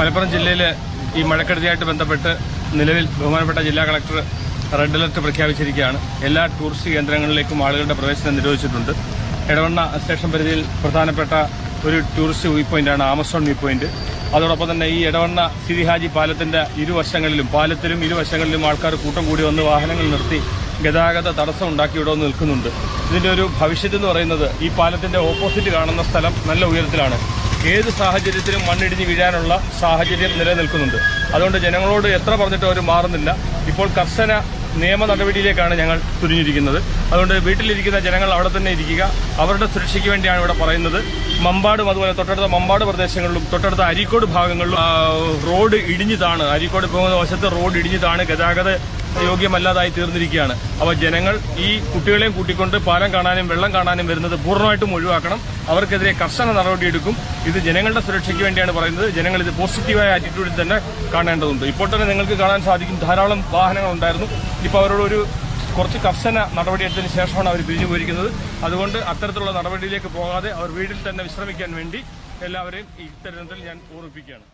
മലപ്പുറം ജില്ലയിൽ ഈ മഴക്കെടുതിയായിട്ട് ബന്ധപ്പെട്ട് നിലവിൽ ബഹുമാനപ്പെട്ട ജില്ലാ കളക്ടർ റെഡ് അലർട്ട് പ്രഖ്യാപിച്ചിരിക്കുകയാണ്. എല്ലാ ടൂറിസ്റ്റ് കേന്ദ്രങ്ങളിലേക്കും ആളുകളുടെ പ്രവേശനം നിരോധിച്ചിട്ടുണ്ട്. എടവണ്ണ സ്റ്റേഷൻ പരിധിയിൽ പ്രധാനപ്പെട്ട ഒരു ടൂറിസ്റ്റ് വ്യൂ പോയിന്റാണ് ആമസോൺ വ്യൂ പോയിന്റ് അതോടൊപ്പം തന്നെ ഈ എടവണ്ണ സിരിഹാജി പാലത്തിന്റെ ഇരുവശങ്ങളിലും പാലത്തിലും ഇരുവശങ്ങളിലും ആൾക്കാർ കൂട്ടം കൂടി വന്ന് വാഹനങ്ങൾ നിർത്തി ഗതാഗത തടസ്സം ഉണ്ടാക്കി ഇവിടെ നിൽക്കുന്നുണ്ട്. ഇതിന്റെ ഒരു ഭവിഷ്യത്ത് എന്ന് പറയുന്നത് ഈ പാലത്തിന്റെ ഓപ്പോസിറ്റ് കാണുന്ന സ്ഥലം നല്ല ഉയരത്തിലാണ്. ഏത് സാഹചര്യത്തിലും മണ്ണിടിഞ്ഞ് വീഴാനുള്ള സാഹചര്യം നിലനിൽക്കുന്നുണ്ട്. അതുകൊണ്ട് ജനങ്ങളോട് എത്ര പറഞ്ഞിട്ടും അവർ മാറുന്നില്ല. ഇപ്പോൾ കർശന നിയമ നടപടിയിലേക്കാണ് ഞങ്ങൾ തുരിഞ്ഞിരിക്കുന്നത് അതുകൊണ്ട് വീട്ടിലിരിക്കുന്ന ജനങ്ങൾ അവിടെ തന്നെ ഇരിക്കുക. അവരുടെ സുരക്ഷയ്ക്ക് വേണ്ടിയാണ് ഇവിടെ പറയുന്നത്. മമ്പാടും അതുപോലെ തൊട്ടടുത്ത മമ്പാട് പ്രദേശങ്ങളിലും തൊട്ടടുത്ത അരീക്കോട് ഭാഗങ്ങളിലും റോഡ് ഇടിഞ്ഞതാണ്. അരീക്കോട് പോകുന്ന വശത്ത് റോഡ് ഇടിഞ്ഞതാണ്. ഗതാഗത യോഗ്യമല്ലാതായി തീർന്നിരിക്കുകയാണ്. അപ്പോൾ ജനങ്ങൾ ഈ കുട്ടികളെയും കൂട്ടിക്കൊണ്ട് പാലം കാണാനും വെള്ളം കാണാനും വരുന്നത് പൂർണമായിട്ടും ഒഴിവാക്കണം. അവർക്കെതിരെ കർശന നടപടിയെടുക്കും. ഇത് ജനങ്ങളുടെ സുരക്ഷയ്ക്ക് വേണ്ടിയാണ് പറയുന്നത്. ജനങ്ങൾ ഇത് പോസിറ്റീവായ ആറ്റിറ്റ്യൂഡിൽ തന്നെ കാണേണ്ടതുണ്ട്. ഇപ്പോൾ തന്നെ നിങ്ങൾക്ക് കാണാൻ സാധിക്കും ധാരാളം വാഹനങ്ങൾ ഉണ്ടായിരുന്നു. ഇപ്പോൾ അവരോടൊരു കുറച്ച് കർശന നടപടിയെടുത്തതിന് ശേഷമാണ് അവർ പിരിഞ്ഞു പോയിരിക്കുന്നത്. അതുകൊണ്ട് അത്തരത്തിലുള്ള നടപടിയിലേക്ക് പോകാതെ അവർ വീട്ടിൽ തന്നെ വിശ്രമിക്കാൻ വേണ്ടി എല്ലാവരെയും ഇത്തരത്തിൽ ഞാൻ ഓർമ്മിപ്പിക്കുകയാണ്.